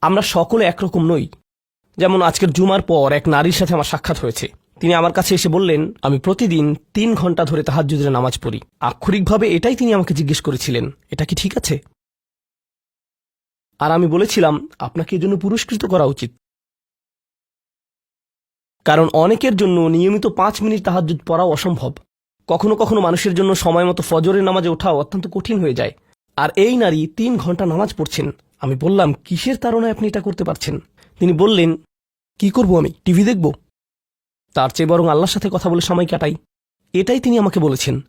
আমরা সকলে একরকম নই। যেমন আজকের জুমার পর এক নারীর সাথে আমার সাক্ষাৎ হয়েছে। তিনি আমার কাছে এসে বললেন, আমি প্রতিদিন তিন ঘণ্টা ধরে তাহাজ্জুদের নামাজ পড়ি। আক্ষরিকভাবে এটাই তিনি আমাকে জিজ্ঞেস করেছিলেন। এটা কি ঠিক আছে? আর আমি বলেছিলাম, আপনাকে এজন্য পুরস্কৃত করা উচিত। কারণ অনেকের জন্য নিয়মিত পাঁচ মিনিট তাহাজ্জুদ পড়াও অসম্ভব। কখনো কখনো মানুষের জন্য সময় মতো ফজরের নামাজে ওঠাও অত্যন্ত কঠিন হয়ে যায়। আর এই নারী তিন ঘণ্টা নামাজ পড়ছেন। আমি বললাম, কিসের তারণায় আপনি এটা করতে পারছেন? তিনি বললেন, কি করব আমি? টিভি দেখব? তার চেয়ে বরং আল্লাহর সাথে কথা বলে সময় কাটাই। এটাই তিনি আমাকে বলেছেন।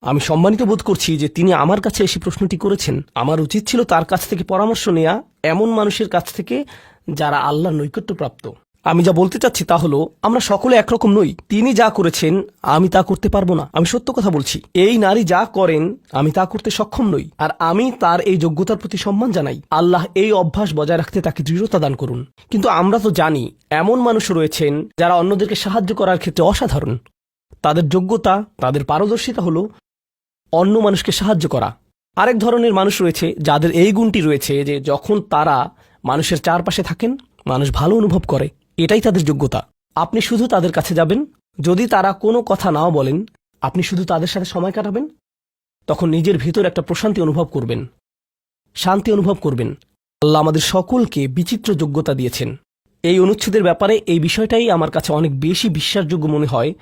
আমি সম্মানিত বোধ করছি যে তিনি আমার কাছে এসে প্রশ্নটি করেছেন। আমার উচিত ছিল তার কাছ থেকে পরামর্শ নেয়া এমন মানুষের কাছ থেকে যারা আল্লাহর নৈকট্যপ্রাপ্ত আমি যা বলতে চাচ্ছি তা হলো, আমরা সকলে একরকম নই। তিনি যা করেছেন, আমি তা করতে পারব না। আমি সত্য কথা বলছি। এই নারী যা করেন, আমি তা করতে সক্ষম নই। আর আমি তার এই যোগ্যতার প্রতি সম্মান জানাই। আল্লাহ এই অভ্যাস বজায় রাখতে তাকে দৃঢ়তা দান করুন। কিন্তু আমরা তো জানি, এমন মানুষ রয়েছেন, যারা অন্যদেরকে সাহায্য করার ক্ষেত্রে অসাধারণ। তাদের যোগ্যতা, তাদের পারদর্শিতা হলো অন্য মানুষকে সাহায্য করা। আরেক ধরনের মানুষ রয়েছে, যাদের এই গুণটি রয়েছে যে যখন তারা মানুষের চারপাশে থাকেন, মানুষ ভালো অনুভব করে। এটাই তাদের যোগ্যতা। আপনি শুধু তাদের কাছে যাবেন। যদি তারা কোনো কথা নাও বলেন, আপনি শুধু তাদের সাথে সময় কাটাবেন। তখন নিজের ভিতর একটা প্রশান্তি অনুভব করবেন। শান্তি অনুভব করবেন। আল্লাহ আমাদের সকলকে বিচিত্র যোগ্যতা দিয়েছেন। এই অনুচ্ছেদের ব্যাপারে এই বিষয়টাই আমার কাছে অনেক বেশি বিশ্বাসযোগ্য মনে হয়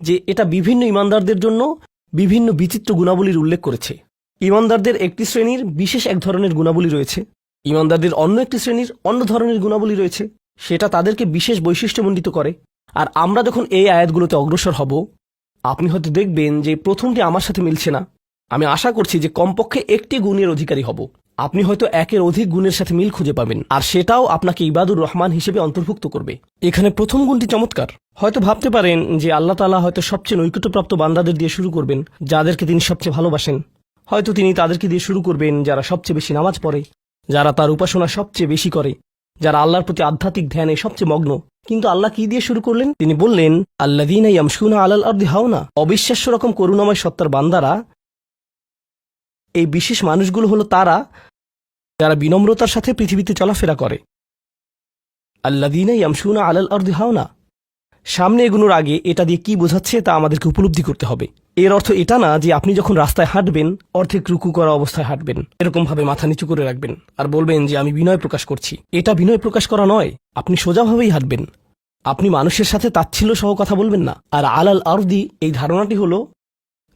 যে এটা বিভিন্ন ইমানদারদের জন্য বিভিন্ন বিচিত্র গুণাবলীর উল্লেখ করেছে। ইমানদারদের একটি শ্রেণির বিশেষ এক ধরনের গুণাবলী রয়েছে। ইমানদারদের অন্য একটি শ্রেণির অন্য ধরনের গুণাবলী রয়েছে। সেটা তাদেরকে বিশেষ বৈশিষ্ট্যমণ্ডিত করে। আর আমরা যখন এই আয়াতগুলোতে অগ্রসর হব, আপনি হয়তো দেখবেন যে প্রথমটি আমার সাথে মিলছে না। আমি আশা করছি যে কমপক্ষে একটি গুণের অধিকারী হব। আপনি হয়তো একের অধিক গুণের সাথে মিল খুঁজে পাবেন, আর সেটাও আপনাকে ইবাদুর রহমান হিসেবে অন্তর্ভুক্ত করবে। এখানে প্রথম গুণটি চমৎকার। হয়তো ভাবতে পারেন যে আল্লাহ তালা হয়তো সবচেয়ে নৈকট্যপ্রাপ্ত বান্দাদের দিয়ে শুরু করবেন, যাদেরকে তিনি সবচেয়ে ভালোবাসেন। হয়তো তিনি তাদেরকে দিয়ে শুরু করবেন যারা সবচেয়ে বেশি নামাজ পড়ে, যারা তার উপাসনা সবচেয়ে বেশি করে। যারা আল্লাহর প্রতি আধ্যাত্মিক ধ্যানে সবচেয়ে মগ্ন। কিন্তু আল্লাহ কি দিয়ে শুরু করলেন? তিনি বললেন আল্লাদিন ইয়ামসুনা আলাল আর্দি হাওনা। অবিশ্বাস্য রকম করুণাময় সত্তার বান্দারা, এই বিশেষ মানুষগুলো হলো তারা যারা বিনম্রতার সাথে পৃথিবীতে চলাফেরা করে। আল্লাদিনা ইয়ামসুনা আলাল আর্দি হাওনা। সামনে এগুনোর আগে এটা দিয়ে কি বোঝাচ্ছে তা আমাদেরকে উপলব্ধি করতে হবে। এর অর্থ এটা না যে আপনি যখন রাস্তায় হাঁটবেন, অর্ধেক রুকু করা অবস্থায় হাঁটবেন। এরকম ভাবে মাথা নিচু করে রাখবেন আর বলবেন যে, আমি বিনয় প্রকাশ করছি। এটা বিনয় প্রকাশ করা নয়। আপনি সোজাভাবেই হাঁটবেন। আপনি মানুষের সাথে তাচ্ছিল্য সহ কথা বলবেন না। আর আলাল আরদি এই ধারণাটি হলো,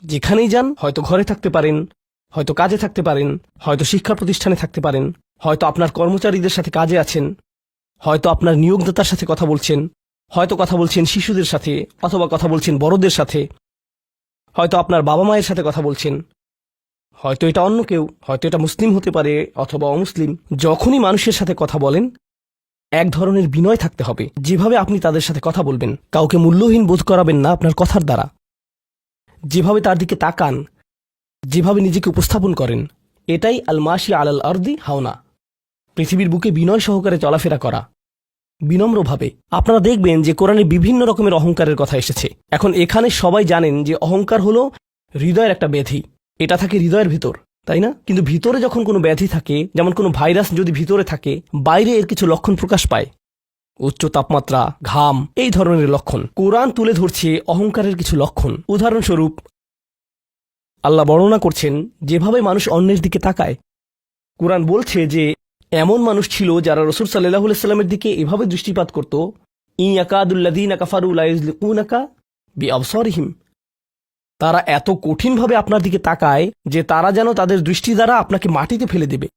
যেখানেই যান, হয়তো ঘরে থাকতে পারেন, হয়তো কাজে থাকতে পারেন, হয়তো শিক্ষা প্রতিষ্ঠানে থাকতে পারেন, হয়তো আপনার কর্মচারীদের সাথে কাজে আছেন, হয়তো আপনার নিয়োগদাতার সাথে কথা বলছেন হয়তো কথা বলছেন শিশুদের সাথে, অথবা কথা বলছেন বড়দের সাথে। হয়তো আপনার বাবা মায়ের সাথে কথা বলছেন। হয়তো এটা অন্য কেউ, হয়তো এটা মুসলিম হতে পারে অথবা অমুসলিম। যখনই মানুষের সাথে কথা বলেন, এক ধরনের বিনয় থাকতে হবে। যেভাবে আপনি তাদের সাথে কথা বলবেন, কাউকে মূল্যহীন বোধ করাবেন না আপনার কথার দ্বারা। যেভাবে তার দিকে তাকান, যেভাবে নিজেকে উপস্থাপন করেন, এটাই আলমাসি আলাল আর্দি হাওনা। পৃথিবীর বুকে বিনয় সহকারে চলাফেরা করা। বিনম্রভাবে। আপনারা দেখবেন যে কোরআনে বিভিন্ন রকমের অহংকারের কথা এসেছে। এখন এখানে সবাই জানেন যে অহংকার হলো হৃদয়ের একটা ব্যাধি। এটা থাকে হৃদয়ের ভিতর, তাই না? কিন্তু ভিতরে যখন কোনো ব্যাধি থাকে, যেমন কোনো ভাইরাস যদি ভিতরে থাকে, বাইরে এর কিছু লক্ষণ প্রকাশ পায়। উচ্চ তাপমাত্রা, ঘাম, এই ধরনের লক্ষণ। কোরআন তুলে ধরছে অহংকারের কিছু লক্ষণ। উদাহরণস্বরূপ, আল্লাহ বর্ণনা করছেন, যেভাবে মানুষ অন্যের দিকে তাকায়। কোরআন বলছে যে এমন মানুষ ছিল যারা রসুল সাল্লাহ সাল্লামের দিকে এভাবে দৃষ্টিপাত করত ইয়াকাদুল্লাদিন কাফারুলাইজলিকুনাকা বি আবসরিহিম তারা এত কঠিনভাবে আপনার দিকে তাকায় যে তারা যেন তাদের দৃষ্টি দ্বারা আপনাকে মাটিতে ফেলে দেবে।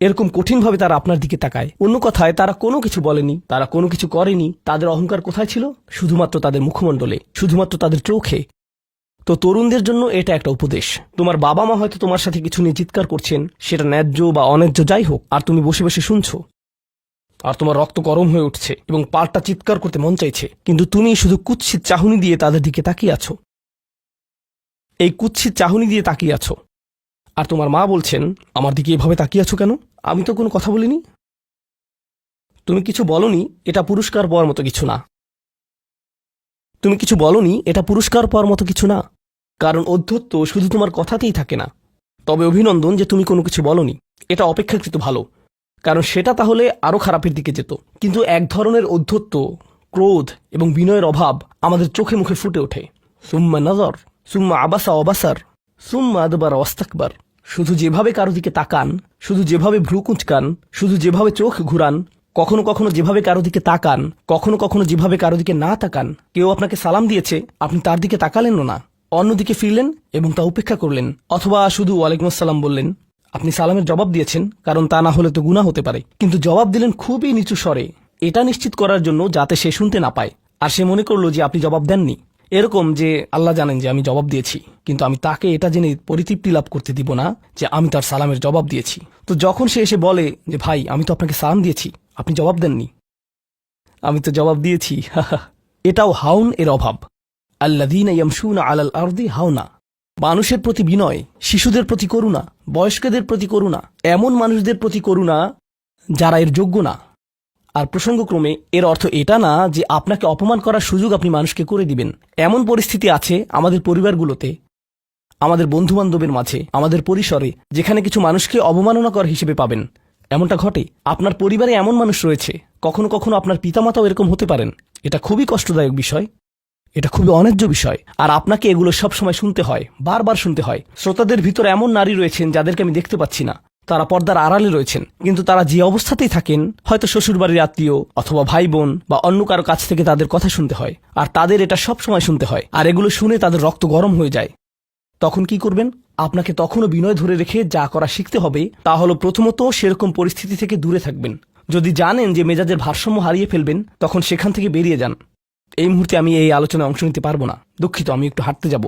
এরকম কঠিনভাবে তারা আপনার দিকে তাকায়। অন্য কথায়, তারা কোনো কিছু বলেনি, তারা কোনো কিছু করেনি। তাদের অহংকার কোথায় ছিল? শুধুমাত্র তাদের মুখমণ্ডলে, শুধুমাত্র তাদের চোখে। তো তরুণদের জন্য এটা একটা উপদেশ। তোমার বাবা মা হয়তো তোমার সাথে কিছু নিয়ে চিৎকার করছেন, সেটা ন্যায্য বা অন্যায্য যাই হোক, আর তুমি বসে বসে শুনছো। আর তোমার রক্ত গরম হয়ে উঠছে এবং পাল্টা চিৎকার করতে মন চাইছে, কিন্তু তুমি শুধু কুৎসিত চাহনি দিয়ে তাদের দিকে তাকিয়ে আছো। এই কুৎসিত চাহনি দিয়ে তাকিয়ে আছো। আর তোমার মা বলছেন, আমার দিকে এভাবে তাকিয়ে আছো কেন? আমি তো কোনো কথা বলিনি। তুমি কিছু বলনি, এটা পুরস্কার পাওয়ার মতো কিছু না। তুমি কিছু বলনি, এটা পুরস্কার পাওয়ার মতো কিছু না। কারণ অধ্যত্ব শুধু তোমার কথাতেই থাকে না। তবে অভিনন্দন যে তুমি কোনো কিছু বলনি, এটা অপেক্ষাকৃত ভালো। কারণ সেটা তাহলে আরও খারাপের দিকে যেত। কিন্তু এক ধরনের অধ্যত্ব ক্রোধ এবং বিনয়ের অভাব আমাদের চোখে মুখে ফুটে ওঠে। সুম্মা নজর, সুম্মা আবাসা অবাসার, সুম্মা আদবার অস্তাকবার। শুধু যেভাবে কারও দিকে তাকান, শুধু যেভাবে ভ্রু কুঁচকান শুধু যেভাবে চোখ ঘুরান কখনো কখনো যেভাবে কারও দিকে তাকান, কখনো কখনো যেভাবে কারও দিকে না তাকান, কেউ আপনাকে সালাম দিয়েছে, আপনি তার দিকে তাকালেনও না। অন্যদিকে ফিরলেন এবং তা উপেক্ষা করলেন, অথবা শুধু ওয়ালাইকুম আসসালাম বললেন, আপনি সালামের জবাব দিয়েছেন, কারণ তা না হলে তো গুণা হতে পারে। কিন্তু জবাব দিলেন খুবই নিচু স্বরে, এটা নিশ্চিত করার জন্য যাতে সে শুনতে না পায়। আর সে মনে করল যে আপনি জবাব দেননি। এরকম যে আল্লাহ জানেন যে আমি জবাব দিয়েছি, কিন্তু আমি তাকে এটা জেনে পরিতৃপ্তি লাভ করতে দিব না যে আমি তার সালামের জবাব দিয়েছি। তো যখন সে এসে বলে যে, ভাই, আমি তো আপনাকে সালাম দিয়েছি, আপনি জবাব দেননি। আমি তো জবাব দিয়েছি এটাও হাউন এর অভাব। আল্লাদিন ইয়ামশুনা আলাল আরদি হাওনা মানুষের প্রতি বিনয়, শিশুদের প্রতি করুণা, বয়স্কদের প্রতি করুণা, এমন মানুষদের প্রতি করুণা যারা এর যোগ্য না। আর প্রসঙ্গক্রমে, এর অর্থ এটা না যে আপনাকে অপমান করার সুযোগ আপনি মানুষকে করে দিবেন। এমন পরিস্থিতি আছে আমাদের পরিবারগুলোতে, আমাদের বন্ধুবান্ধবের মাঝে, আমাদের পরিসরে, যেখানে কিছু মানুষকে অবমাননাকর হিসেবে পাবেন। এমনটা ঘটে। আপনার পরিবারে এমন মানুষ রয়েছে, কখনো কখনো আপনার পিতামাতাও এরকম হতে পারেন। এটা খুবই কষ্টদায়ক বিষয়, এটা খুবই অন্যায্য বিষয়, আর আপনাকে এগুলো সব সময় শুনতে হয়, বারবার শুনতে হয়। শ্রোতাদের ভিতরে এমন নারী রয়েছেন যাদেরকে আমি দেখতে পাচ্ছি না। তারা পর্দার আড়ালে রয়েছেন। কিন্তু তারা যে অবস্থাতেই থাকেন, হয়তো শ্বশুরবাড়ির আত্মীয় অথবা ভাই বোন বা অন্য কারও কাছ থেকে তাদের কথা শুনতে হয়। আর তাদের এটা সব সময় শুনতে হয়। আর এগুলো শুনে তাদের রক্ত গরম হয়ে যায়। তখন কি করবেন? আপনাকে তখনও বিনয় ধরে রেখে যা করা শিখতে হবে, তা হলো প্রথমত সেরকম পরিস্থিতি থেকে দূরে থাকবেন। যদি জানেন যে মেজাজের ভারসাম্য হারিয়ে ফেলবেন, তখন সেখান থেকে বেরিয়ে যান। এই মুহূর্তে আমি এই আলোচনায় অংশ নিতে পারব না। দুঃখিত, আমি একটু হাঁটতে যাব।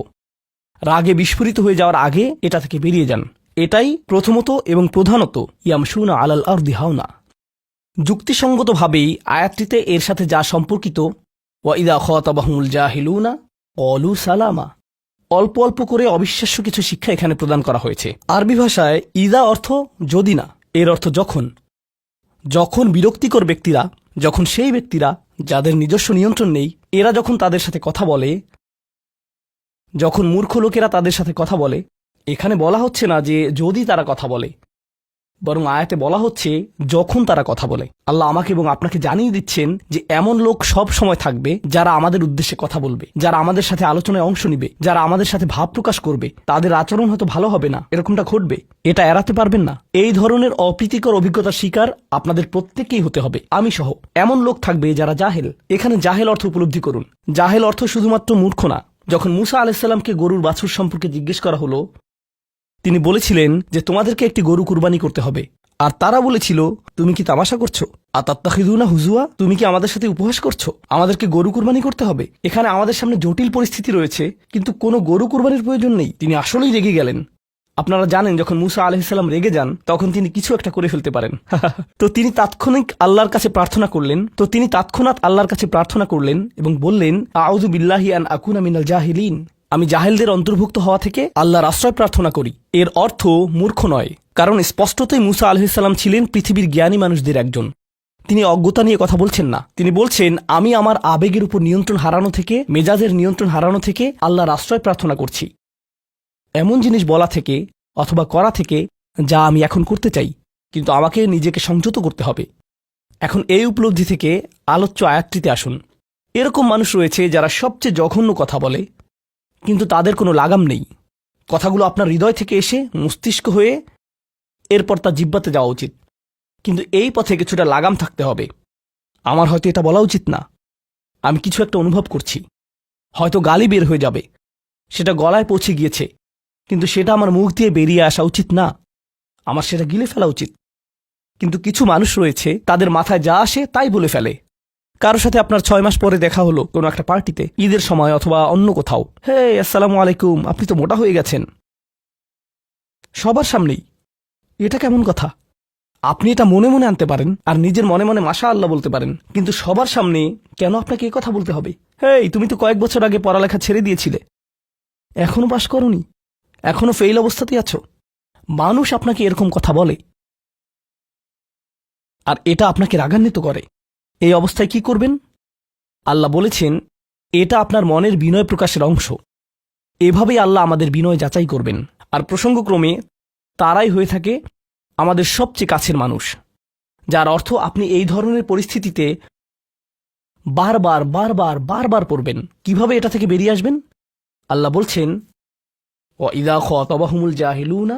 রাগে বিস্ফোরিত হয়ে যাওয়ার আগে এটা থেকে বেরিয়ে যান। এটাই প্রথমত এবং প্রধানত ইয়ামসুনা আলাল আর দিহাওনা যুক্তিসঙ্গতভাবেই আয়াতটিতে এর সাথে যা সম্পর্কিত ওয়াইদা খতাবাহুল জাহিলুনা অলু সালামা। অল্প অল্প করে অবিশ্বাস্য কিছু শিক্ষা এখানে প্রদান করা হয়েছে। আরবি ভাষায় ইদা অর্থ যদি না, এর অর্থ যখন। যখন বিরক্তিকর ব্যক্তিরা, যখন সেই ব্যক্তিরা যাদের নিজস্ব নিয়ন্ত্রণ নেই, এরা যখন তাদের সাথে কথা বলে, যখন মূর্খ লোকেরা তাদের সাথে কথা বলে এখানে বলা হচ্ছে না যে যদি তারা কথা বলে, বরং আয়াতে বলা হচ্ছে যখন তারা কথা বলে। আল্লাহ আমাকে এবং আপনাকে জানিয়ে দিচ্ছেন যে এমন লোক সব সময় থাকবে যারা আমাদের উদ্দেশ্যে কথা বলবে, যারা আমাদের সাথে আলোচনায় অংশ নিবে, যারা আমাদের সাথে ভাব প্রকাশ করবে। তাদের আচরণ হয়তো ভালো হবে না, এরকমটা ঘটবে। এটা এড়াতে পারবেন না। এই ধরনের অপ্রীতিকর অভিজ্ঞতার শিকার আপনাদের প্রত্যেকেই হতে হবে, আমি সহ। এমন লোক থাকবে যারা জাহেল। এখানে জাহেল অর্থ উপলব্ধি করুন। জাহেল অর্থ শুধুমাত্র মূর্খ না। যখন মুসা আলাহিসাল্লামকে গরুর বাছুর সম্পর্কে জিজ্ঞেস করা হলো তিনি বলেছিলেন যে তোমাদেরকে একটি গরু কুরবানি করতে হবে। আর তারা বলেছিল, তুমি কি তামাশা করছ? আতাত্তাখিদুনা হুজুয়া? তুমি কি আমাদের সাথে উপহাস করছ? আমাদেরকে গরু কুরবানি করতে হবে? এখানে আমাদের সামনে জটিল পরিস্থিতি রয়েছে, কিন্তু কোনো গরু কুরবানির প্রয়োজন নেই। তিনি আসলেই রেগে গেলেন। আপনারা জানেন, যখন মুসা আলহিসাল্লাম রেগে যান, তখন তিনি কিছু একটা করে ফেলতে পারেন। তো তিনি তাৎক্ষণিক আল্লাহর কাছে প্রার্থনা করলেন। তো তিনি তৎক্ষণাৎ আল্লাহর কাছে প্রার্থনা করলেন এবং বললেন, আউযু বিল্লাহি আন আকুন আমিনাল জাহিলিন। আমি জাহেলদের অন্তর্ভুক্ত হওয়া থেকে আল্লাহর আশ্রয় প্রার্থনা করি। এর অর্থ মূর্খ নয়, কারণ স্পষ্টতই মুসা আলহিসাল্লাম ছিলেন পৃথিবীর জ্ঞানী মানুষদের একজন। তিনি অজ্ঞতা নিয়ে কথা বলছেন না। তিনি বলছেন, আমি আমার আবেগের উপর নিয়ন্ত্রণ হারানো থেকে, মেজাজের নিয়ন্ত্রণ হারানো থেকে আল্লাহর আশ্রয় প্রার্থনা করছি। এমন জিনিস বলা থেকে অথবা করা থেকে যা আমি এখন করতে চাই, কিন্তু আমাকে নিজেকে সংযত করতে হবে। এখন এই উপলব্ধি থেকে আলোচ্য আয়াতটিতে আসুন। এরকম মানুষ রয়েছে যারা সবচেয়ে জঘন্য কথা বলে কিন্তু তাদের কোনো লাগাম নেই। কথাগুলো আপনার হৃদয় থেকে এসে মস্তিষ্ক হয়ে এরপর তা জিব্বাতে যাওয়া উচিত। কিন্তু এই পথে কিছুটা লাগাম থাকতে হবে। আমার হয়তো এটা বলা উচিত না। আমি কিছু একটা অনুভব করছি। হয়তো গালি বের হয়ে যাবে। সেটা গলায় পৌঁছে গিয়েছে। কিন্তু সেটা আমার মুখ দিয়ে বেরিয়ে আসা উচিত না। আমার সেটা গিলে ফেলা উচিত। কিন্তু কিছু মানুষ রয়েছে, তাদের মাথায় যা আসে তাই বলে ফেলে। কারোর সাথে আপনার ছয় মাস পরে দেখা হলো, কোনো একটা পার্টিতে, ঈদের সময় অথবা অন্য কোথাও। হে আসসালামু আলাইকুম, আপনি তো মোটা হয়ে গেছেন। সবার সামনেই, এটা কেমন কথা? আপনি এটা মনে মনে আনতে পারেন, আর নিজের মনে মনে মাসা আল্লাহ বলতে পারেন। কিন্তু সবার সামনে কেন আপনাকে কথা বলতে হবে? হেই, তুমি তো কয়েক বছর আগে পড়ালেখা ছেড়ে দিয়েছিলে। এখনও পাশ করনি? এখনও ফেইল অবস্থাতেই আছো? মানুষ আপনাকে এরকম কথা বলে। আর এটা আপনাকে রাগান্বিত করে। এই অবস্থায় কি করবেন? আল্লাহ বলেছেন, এটা আপনার মনের বিনয় প্রকাশের অংশ। এভাবেই আল্লাহ আমাদের বিনয় যাচাই করবেন। আর প্রসঙ্গক্রমে, তারাই হয়ে থাকে আমাদের সবচেয়ে কাছের মানুষ, যার অর্থ আপনি এই ধরনের পরিস্থিতিতে বারবার বারবার বারবার পড়বেন। কীভাবে এটা থেকে বেরিয়ে আসবেন? আল্লাহ বলছেন ও ইদা খতবাহুমুল জাহিলুনা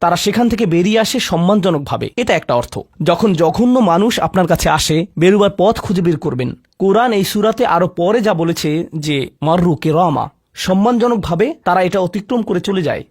তারা সেখান থেকে বেরিয়ে আসে সম্মানজনকভাবে। এটা একটা অর্থ। যখন জঘন্য মানুষ আপনার কাছে আসে, বেরুবার পথ খুঁজে বের করবেন। কোরআন এই সুরাতে আরও পরে যা বলেছে যে, মাররু কেরামা। সম্মানজনকভাবে তারা এটা অতিক্রম করে চলে যায়।